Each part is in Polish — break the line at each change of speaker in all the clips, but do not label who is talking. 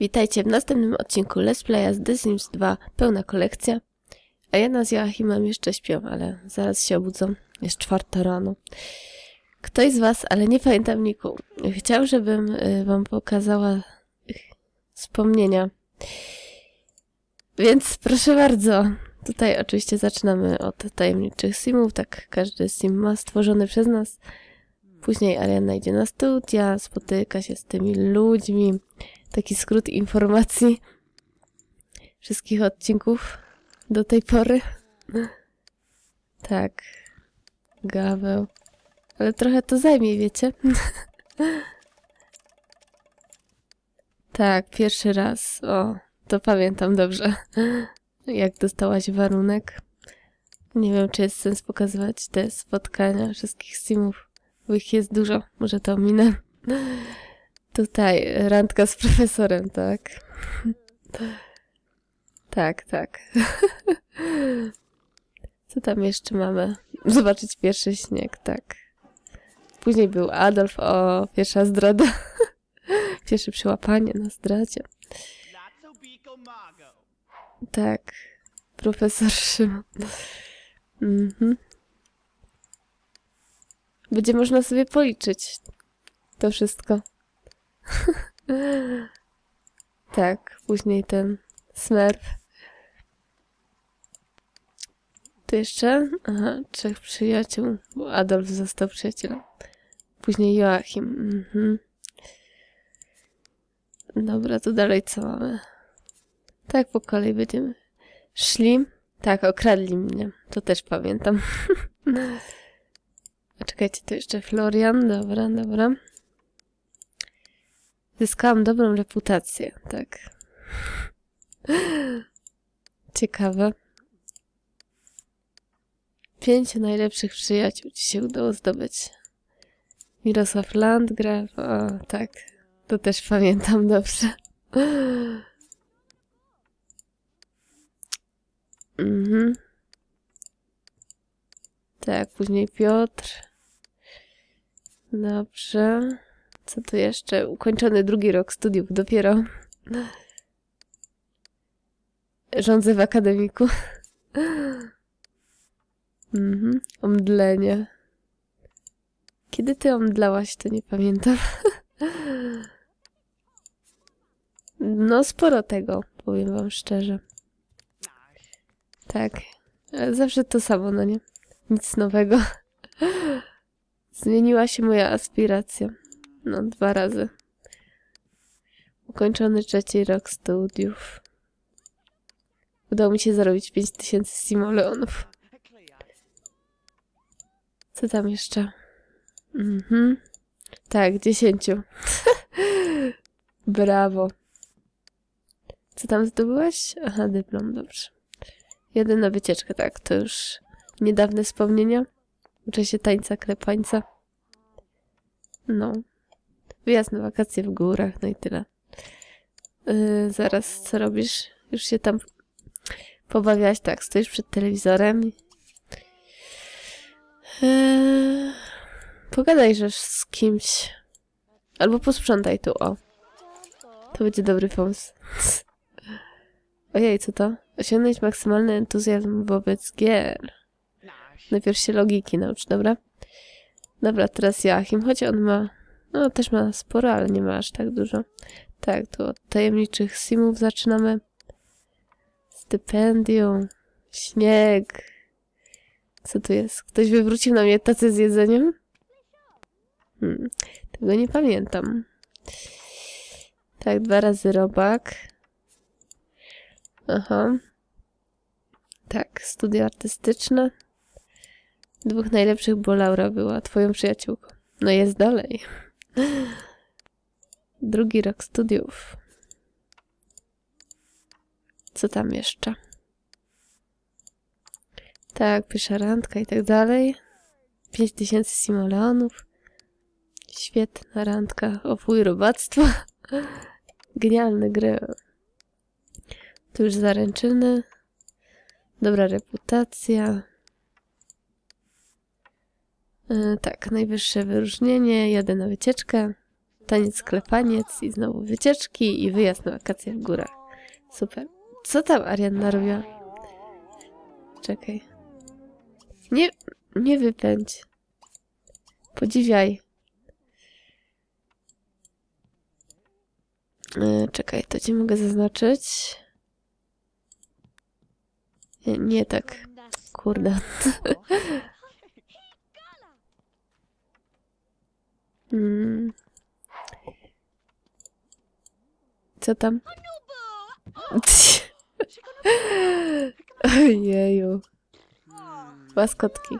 Witajcie w następnym odcinku Let's Playa z The Sims 2 pełna kolekcja. A ja z Joachimem jeszcze śpią, ale zaraz się obudzą. Jest czwarta rano. Ktoś z was, ale nie pamiętam niku, chciał, żebym y, wam pokazała wspomnienia. Więc proszę bardzo. Tutaj oczywiście zaczynamy od tajemniczych simów, tak każdy sim ma stworzony przez nas. Później Ariana idzie na studia, spotyka się z tymi ludźmi. Taki skrót informacji wszystkich odcinków do tej pory. Tak. Gaweł. Ale trochę to zajmie, wiecie? tak, pierwszy raz. O, to pamiętam dobrze. Jak dostałaś warunek. Nie wiem, czy jest sens pokazywać te spotkania wszystkich simów, bo ich jest dużo. Może to minę. Tutaj randka z profesorem, tak? tak, tak. Co tam jeszcze mamy? Zobaczyć pierwszy śnieg, tak. Później był Adolf, o, pierwsza zdrada. Pierwsze przyłapanie na zdradzie. Tak, profesor Szymon. Mhm. Będzie można sobie policzyć to wszystko. tak, później ten smerf. Tu jeszcze? Aha, trzech przyjaciół, bo Adolf został przyjacielem. Później Joachim. Mhm. Dobra, to dalej co mamy? Tak, po kolei będziemy szli. Tak, okradli mnie. To też pamiętam. A czekajcie, to jeszcze Florian. Dobra, dobra. Zyskałam dobrą reputację, tak. Ciekawe. Pięciu najlepszych przyjaciół ci się udało zdobyć. Mirosław Landgraf, o tak, to też pamiętam dobrze. Mhm. Tak, później Piotr. Dobrze. Co tu jeszcze? Ukończony drugi rok studiów dopiero. Rządzę w akademiku. Mhm. Omdlenie. Kiedy ty omdlałaś, to nie pamiętam. No, sporo tego, powiem wam szczerze. Tak. Zawsze to samo, no nie? Nic nowego. Zmieniła się moja aspiracja. No, dwa razy. Ukończony trzeci rok studiów. Udało mi się zarobić 5000 simoleonów. Co tam jeszcze? Mhm. Tak, 10. Brawo. Co tam zdobyłaś? Aha, dyplom, dobrze. Jeden na wycieczkę, tak, to już niedawne wspomnienia. Uczę się tańca klepańca. No. Wyjazd na wakacje w górach, no i tyle. Yy, zaraz, co robisz? Już się tam pobawiałaś? Tak, stoisz przed telewizorem. Yy, pogadaj że z kimś. Albo posprzątaj tu, o. To będzie dobry pomysł. Ojej, co to? Osiągnąć maksymalny entuzjazm wobec gier. Najpierw się logiki naucz, dobra? Dobra, teraz Joachim, choć on ma no, też ma sporo, ale nie ma aż tak dużo. Tak, to od tajemniczych simów zaczynamy. Stypendium, śnieg. Co tu jest? Ktoś wywrócił na mnie tacę z jedzeniem? Hmm, tego nie pamiętam. Tak, dwa razy robak. Aha. Tak, studia artystyczne. Dwóch najlepszych, bo Laura była twoją przyjaciółką. No jest dalej. Drugi rok studiów. Co tam jeszcze? Tak, pierwsza randka i tak dalej. 5000 simoleonów. Świetna randka. O fuj, robactwo. Genialny gry. Tu już zaręczyny. Dobra reputacja. Yy, tak, najwyższe wyróżnienie. Jadę na wycieczkę. Taniec, klepaniec i znowu wycieczki i wyjazd na wakacje w górach. Super. Co tam Arianna robiła? Czekaj. Nie, nie wypędź. Podziwiaj. E, czekaj, to ci mogę zaznaczyć. Nie, nie tak. Kurde. Mm. Co tam? Ojeju. Maskotki.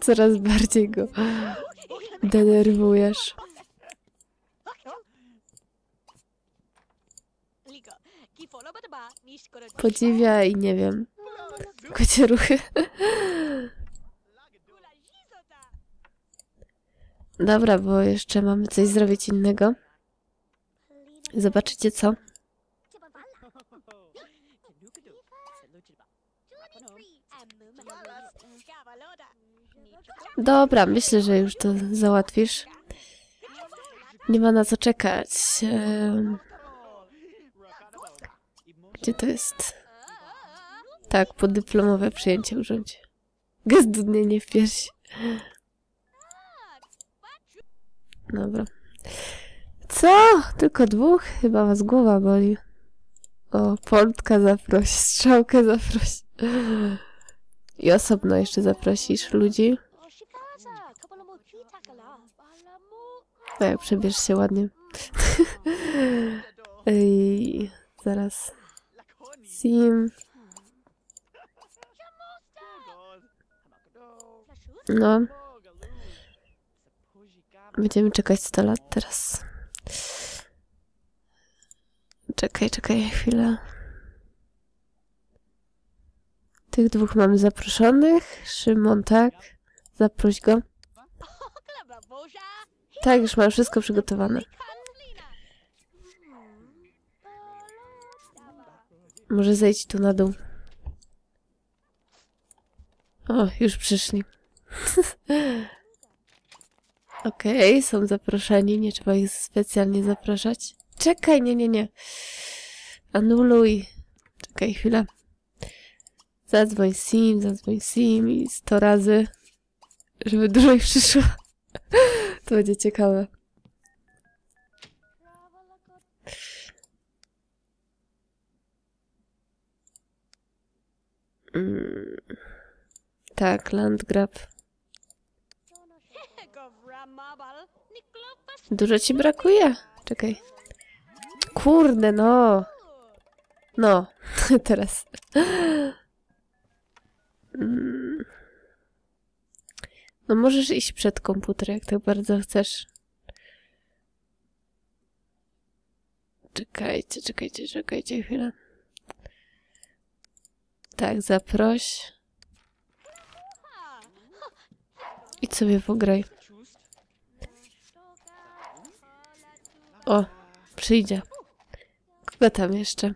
Coraz bardziej go denerwujesz. Podziwiaj, nie wiem. Kocie ruchy. Dobra, bo jeszcze mamy coś zrobić innego. Zobaczycie co? Dobra, myślę, że już to załatwisz. Nie ma na co czekać. Gdzie to jest? Tak, podyplomowe przyjęcie urządź. Gest dudnienie w piersi. Dobra. Co? Tylko dwóch? Chyba was głowa boli. O, Poltka zaproś, strzałkę zaproś. I osobno jeszcze zaprosisz ludzi. Tak, przebierz się ładnie. Ej, zaraz. Sim. No, będziemy czekać 100 lat teraz. Czekaj, czekaj chwilę. Tych dwóch mamy zaproszonych. Szymon, tak? Zaproś go. Tak, już mam wszystko przygotowane. Może zejdź tu na dół. O, już przyszli. Okej, są zaproszeni, nie trzeba ich specjalnie zapraszać. Czekaj, nie, nie, nie. Anuluj. Czekaj chwilę. Zadzwoń sim, zadzwoń sim i 100 razy, żeby dużo ich przyszło. To będzie ciekawe. Mm. Tak, Landgrab. Dużo ci brakuje? Czekaj. Kurde, no. No, teraz. No możesz iść przed komputer, jak tak bardzo chcesz. Czekajcie, czekajcie, czekajcie chwilę. Tak, zaproś. I sobie pograj. O, przyjdzie. Kogo tam jeszcze?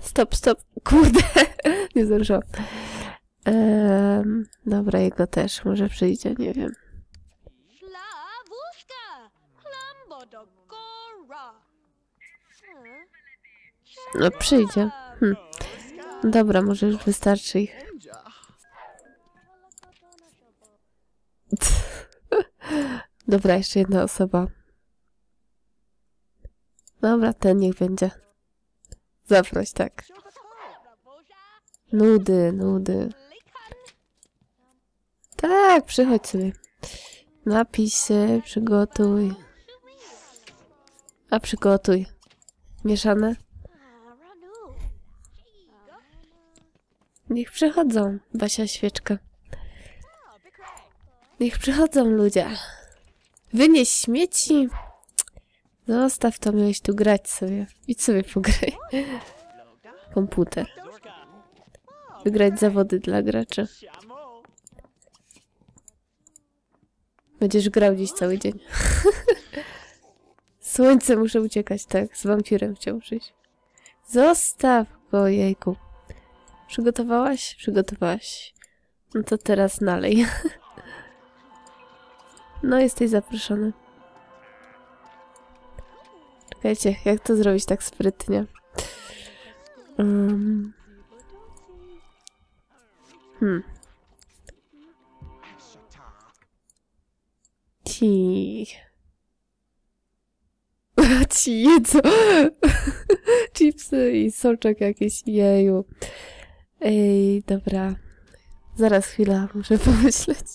Stop, stop. Kurde, nie zdążyłam. Dobra, jego też może przyjdzie, nie wiem. No przyjdzie. Hm. Dobra, może już wystarczy ich. Dobra, jeszcze jedna osoba. Dobra, ten niech będzie. Zaproś, tak. Nudy, nudy. Tak, przychodź sobie. Napij się, przygotuj. A przygotuj. Mieszane? Niech przychodzą, Basia Świeczka. Niech przychodzą ludzie. Wynieś śmieci. Zostaw to, miałeś tu grać sobie. Idź sobie pograj. Komputer. Wygrać zawody dla graczy. Będziesz grał dziś cały dzień. Słońce, muszę uciekać, tak. Z wampirem chciał. Zostaw go, jejku. Przygotowałaś? Przygotowałaś. No to teraz nalej. No, jesteś zaproszony. Czekajcie, jak to zrobić tak sprytnie? Um. Hmm. Ci. Ci jedzą. Chipsy i soczek jakiś. Jeju. Ej, dobra. Zaraz chwila, muszę pomyśleć.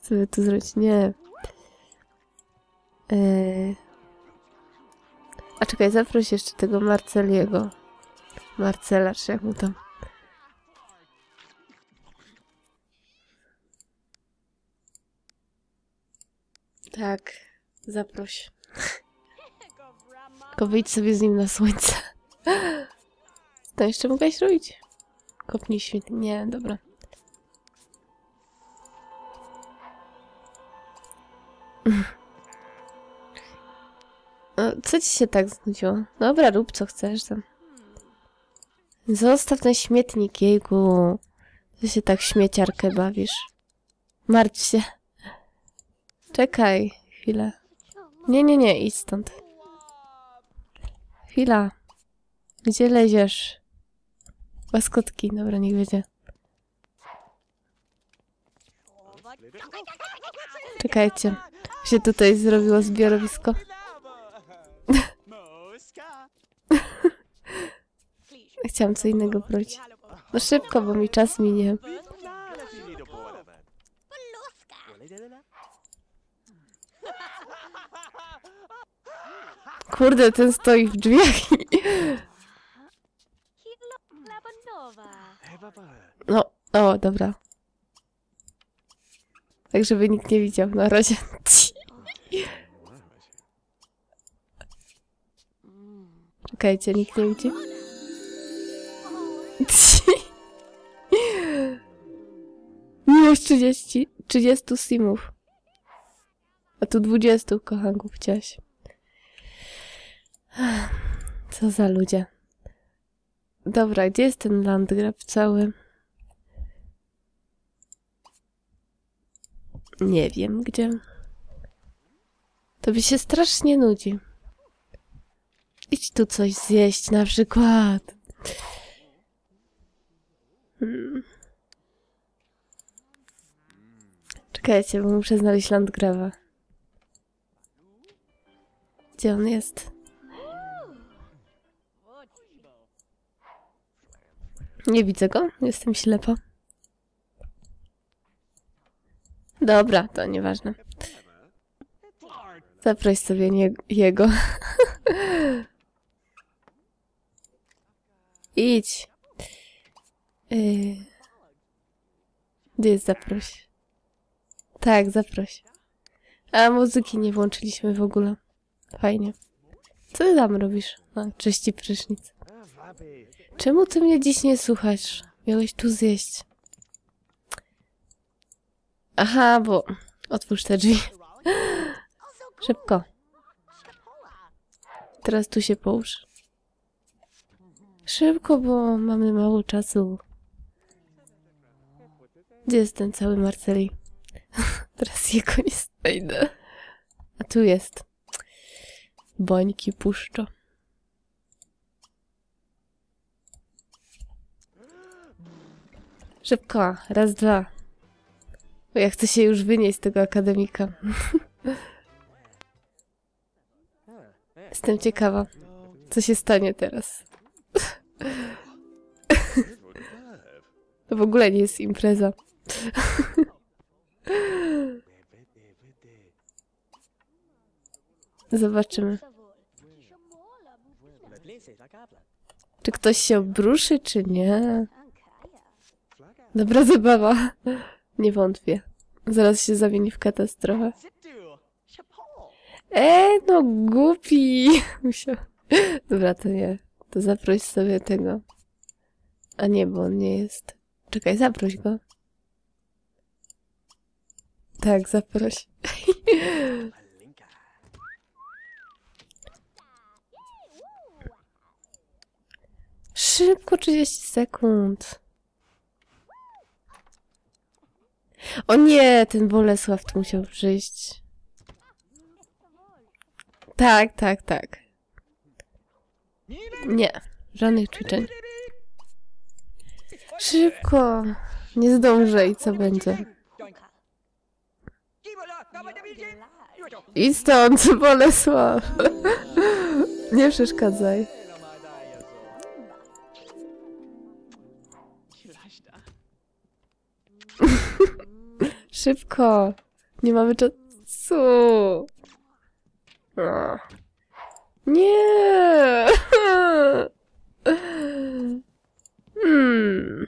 Co by tu zrobić? Nie. Eee. A czekaj, zaproś jeszcze tego Marceliego. Marcela, czy jak mu tam. Tak, zaproś. Tylko wyjdź sobie z nim na słońce. To jeszcze mogłaś robić. Kopnij świt. Nie, dobra. Co ci się tak znudziło? Dobra, rób co chcesz tam. Zostaw ten śmietnik, jejku. Ty się tak śmieciarkę bawisz. Martw się. Czekaj chwilę. Nie, nie, nie, idź stąd. Chwila. Gdzie leziesz? Łaskotki, dobra, niech będzie. Czekajcie. Się tutaj zrobiło zbiorowisko. Chciałam co innego prosić. No szybko, bo mi czas minie. Kurde, ten stoi w drzwiach. No, o, dobra. Tak, żeby nikt nie widział na razie. Czekajcie, nikt nie widzi? Miłość 30, 30 simów. A tu 20 kochanków chciałaś. Co za ludzie. Dobra, gdzie jest ten landgrab cały? Nie wiem, gdzie. To by się strasznie nudzi. Idź tu coś zjeść na przykład. Hmm. Czekajcie, bo muszę znaleźć landgrawa. Gdzie on jest? Nie widzę go, jestem ślepa. Dobra, to nieważne. Zaproś sobie nie, jego. Idź. Yy. Gdzie jest zaproś? Tak, zaproś. A muzyki nie włączyliśmy w ogóle. Fajnie. Co ty tam robisz? A, czyści prysznic. Czemu ty mnie dziś nie słuchasz? Miałeś tu zjeść. Aha, bo... Otwórz te drzwi. Szybko. Teraz tu się połóż. Szybko, bo mamy mało czasu. Gdzie jest ten cały Marceli? Teraz jego nie znajdę. A tu jest. Bońki puszczo. Szybko, raz, dwa. Bo ja chcę się już wynieść z tego akademika. Jestem ciekawa, co się stanie teraz. To w ogóle nie jest impreza. Zobaczymy. Czy ktoś się obruszy, czy nie? Dobra zabawa. Nie wątpię. Zaraz się zamieni w katastrofę. E, no głupi. Musiał... Dobra, to nie. To zaproś sobie tego. A nie, bo on nie jest. Czekaj, zaproś go. Tak, zaproś. Szybko, 30 sekund. O nie, ten Bolesław tu musiał przyjść. Tak, tak, tak. Nie, żadnych ćwiczeń. Szybko! Nie zdążę i co będzie? I stąd, Bolesław! Nie przeszkadzaj. Szybko! Nie mamy czasu! Nie! Hmm.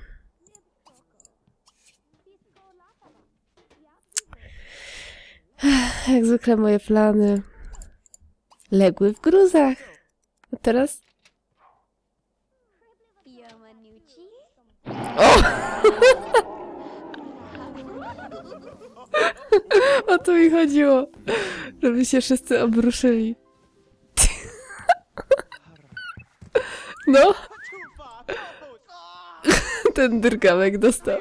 Jak zwykle moje plany legły w gruzach. A teraz? O! O to mi chodziło. Żeby się wszyscy obruszyli. No, ten drgawek dostał.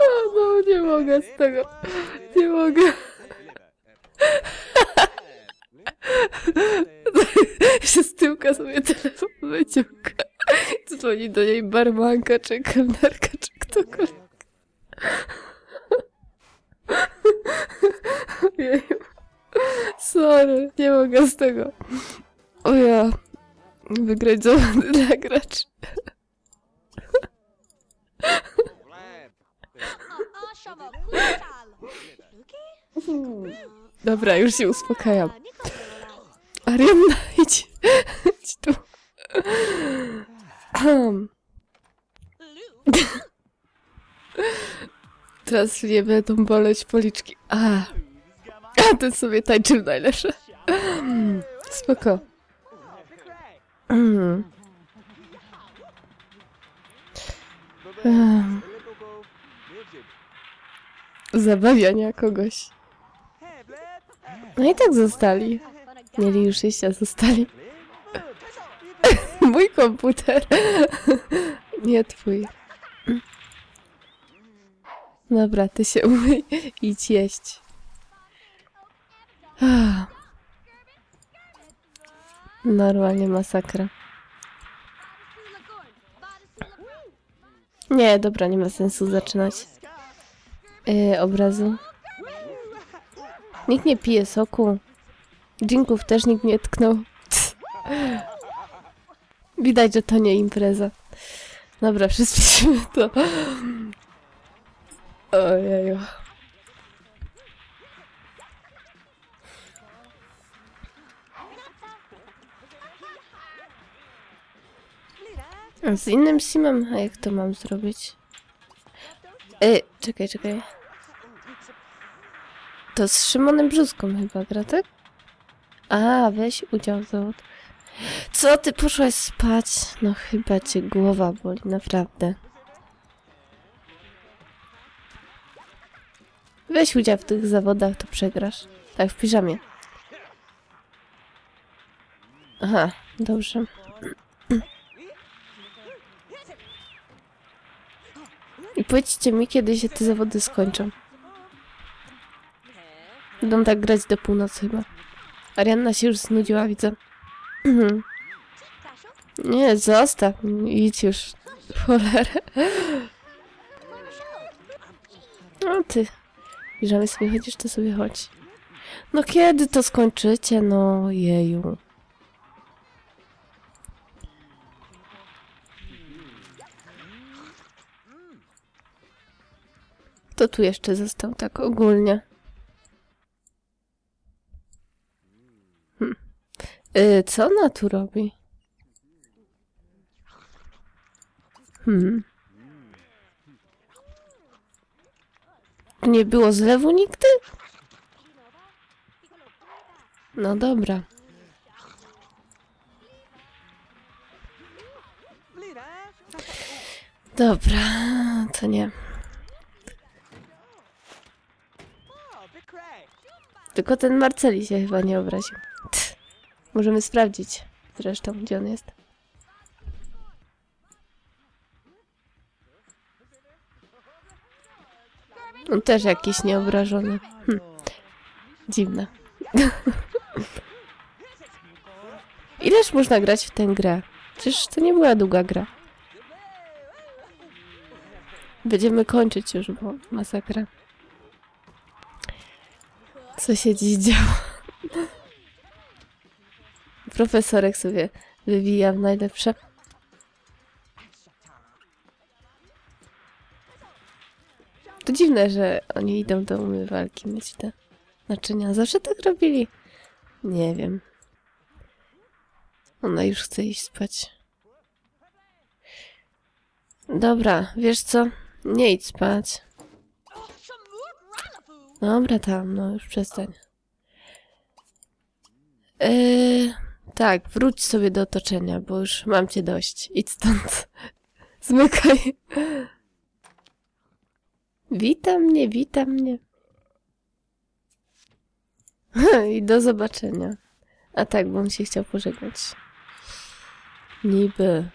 O, no, nie mogę z tego. Nie mogę. Jeszcze z tyłka sobie telefon wyciąga. Dzwoni do niej barmanka, czy kelnerka, czy ktokolwiek. Ojeju. Sorry, nie mogę z tego. O ja. Wygrać zawody dla graczy. Dobra, już się uspokajam. Arianna, idź. idź tu. Teraz mnie będą boleć policzki. A, a ten sobie tańczył najlepsze. Spoko. Mm. Zabawiania kogoś. No i tak zostali. Mieli już iść, a zostali. Mój komputer. Nie twój. Dobra, ty się umyj. Idź jeść. Normalnie masakra. Nie, dobra, nie ma sensu zaczynać yy, obrazu. Nikt nie pije soku. Drinków też nikt nie tknął. Widać, że to nie impreza. Dobra, przyspieszymy to. Ojeju. Z innym simem? A jak to mam zrobić? Ej, czekaj, czekaj. To z Szymonem Brzuską chyba gra, tak? A, weź udział zawód. Co ty poszłaś spać? No chyba cię głowa boli, naprawdę. Weź udział w tych zawodach, to przegrasz. Tak, w piżamie. Aha, dobrze. I powiedzcie mi, kiedy się te zawody skończą. Będą tak grać do północy chyba. Arianna się już znudziła, widzę. Nie, zostaw. Idź już. Cholerę. No ty. Bierzemy sobie chodzisz, to sobie chodź. No kiedy to skończycie? No jeju. Kto tu jeszcze został tak ogólnie? Hm. Y, co ona tu robi? Hmm. Nie było zlewu nigdy? No dobra. Dobra, to nie. Tylko ten Marceli się chyba nie obraził. Możemy sprawdzić zresztą, gdzie on jest. On też jakiś nieobrażony. Hm. Dziwne. Ileż można grać w tę grę? Przecież to nie była długa gra. Będziemy kończyć już, bo masakra. Co się dziś działo? Profesorek sobie wywija w najlepsze. To dziwne, że oni idą do umywalki myć te naczynia. Zawsze tak robili. Nie wiem. Ona już chce iść spać. Dobra, wiesz co? Nie idź spać. Dobra tam, no już przestań. Eee, tak, wróć sobie do otoczenia, bo już mam cię dość. Idź stąd. Zmykaj. Witam mnie, witam mnie. I do zobaczenia. A tak, bo on się chciał pożegnać. Niby.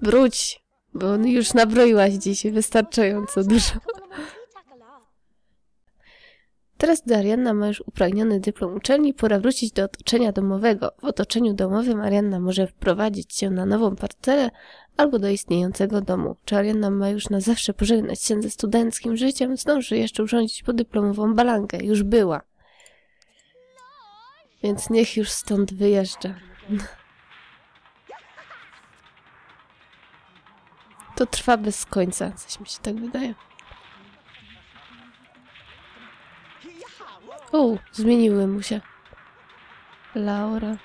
Wróć, bo już nabroiłaś dzisiaj wystarczająco dużo. Teraz gdy Arianna ma już upragniony dyplom uczelni, pora wrócić do otoczenia domowego. W otoczeniu domowym Arianna może wprowadzić się na nową parcelę albo do istniejącego domu. Czy Arianna ma już na zawsze pożegnać się ze studenckim życiem, zdąży jeszcze urządzić podyplomową balankę. Już była. Więc niech już stąd wyjeżdża. To trwa bez końca, coś mi się tak wydaje. O, zmieniły mu się. Laura.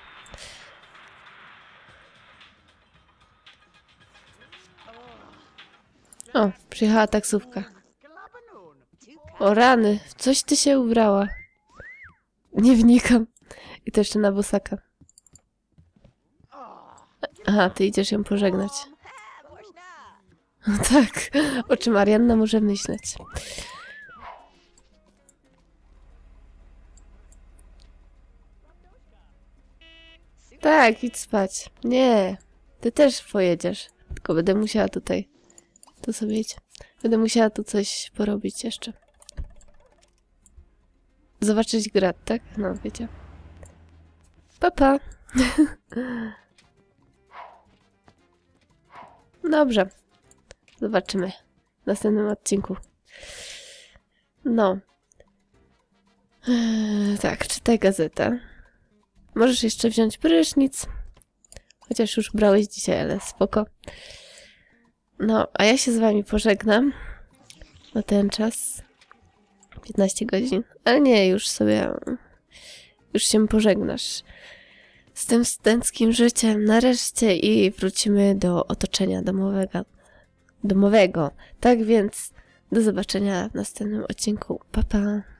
O, przyjechała taksówka. O rany, w coś ty się ubrała. Nie wnikam. I to jeszcze na bosaka. Aha, ty idziesz ją pożegnać. No tak, o czym Arianna może myśleć. Tak, idź spać. Nie, ty też pojedziesz. Tylko będę musiała tutaj... To sobie idź. Będę musiała tu coś porobić jeszcze. Zobaczyć grad, tak? No, wiecie. Papa. Dobrze. Zobaczymy w następnym odcinku. No. Tak, czytaj gazetę. Możesz jeszcze wziąć prysznic. Chociaż już brałeś dzisiaj, ale spoko. No, a ja się z wami pożegnam na ten czas. 15 godzin. Ale nie, już sobie... Już się pożegnasz z tym studenckim życiem nareszcie i wrócimy do otoczenia domowego. domowego. Tak więc do zobaczenia w następnym odcinku. Pa, pa.